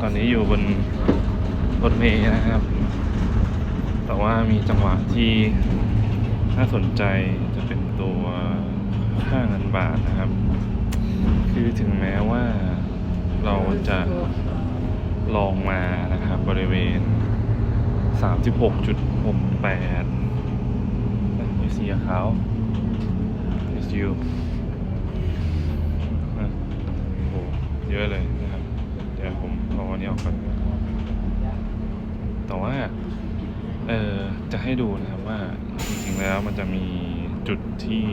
ตอนนี้อยู่บนรถเมล์นะครับ แต่ว่ามีจังหวะที่น่าสนใจจะเป็นตัวค่าเงินบาทนะครับ คือถึงแม้ว่าเราจะลองมานะครับบริเวณ 36.68ยูซีขาว is you อะโอ้โหเยอะเลยนะครับ เดี๋ยวผมเอาอั นี้ออกก่อนแต่ว่าเออจะให้ดูนะครับว่าจริงๆแล้วมันจะมีจุดที่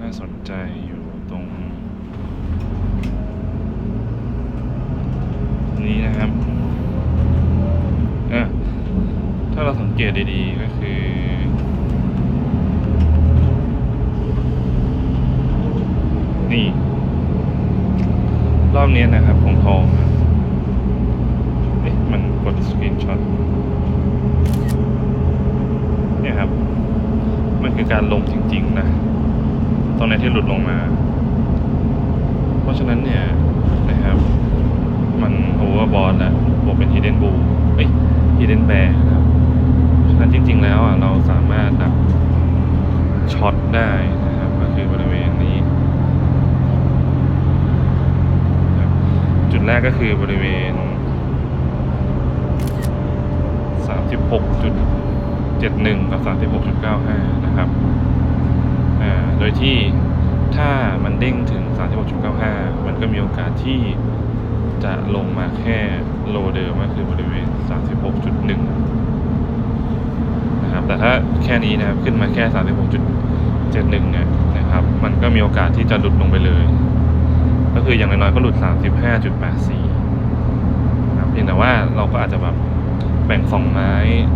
น่าสนใจอยู่ตรงนี้นะครับอะถ้าเราสังเกตดีๆก็คือ นี่ รอบนี้นะครับของทองเอ๊ะมันกดสกรีนช็อตเนี่ยครับ มันคือการลงจริง ๆ นะตรงไหนที่หลุดลงมา เพราะฉะนั้นเนี่ยนะครับ มันโอเวอร์บอลแล้วบวกเป็น hidden bull เอ้ย hidden bear นะครับเพราะฉะนั้นจริง ๆ แล้วอะเราสามารถแบบช็อตได้นะครับ ก็คือบริเวณนี้นะครับจุด แรกก็คือบริเวณ 36.71 กับ 36.95 นะครับ โดยที่ถ้ามันเด้งถึง 36.95 มันก็มีโอกาสที่จะลงมาแค่โลเดิมก็คือบริเวณ 36.1 นะครับ แต่ถ้าแค่นี้นะครับ ขึ้นมาแค่ 36.71 เนี่ยนะครับ มันก็มีโอกาสที่จะหลุดลงไปเลย ก็คืออย่างน้อยๆก็หลุด 35.84นะเพียงแต่ว่าเราก็อาจจะแบบแบ่งสองไม้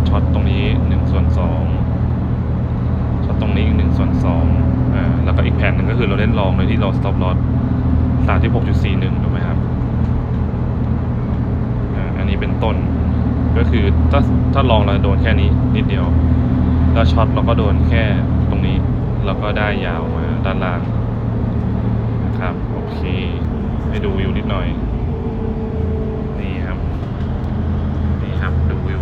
ช็อตตรงนี้1ส่วน2ช็อตตรงนี้อีก1ส่วน2อ่าแล้วก็อีกแผ่นหนึ่งก็คือเราเล่นลองโดยที่เรา stop loss 36.41ถูกไหมครับอันนี้เป็นต้น ก็คือถ้าถ้าลองเราโดนแค่นี้นิดเดียว แล้วช็อตเราก็โดนแค่ตรงนี้ แล้วก็ได้ยาวมาด้านล่าง นะครับ โอเค ให้ดูวิวนิดหน่อย นี่ครับ นี่ครับดูวิว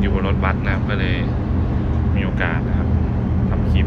อยู่บนรถบัสนะครับก็เลยมีโอกาสนะครับทำคลิป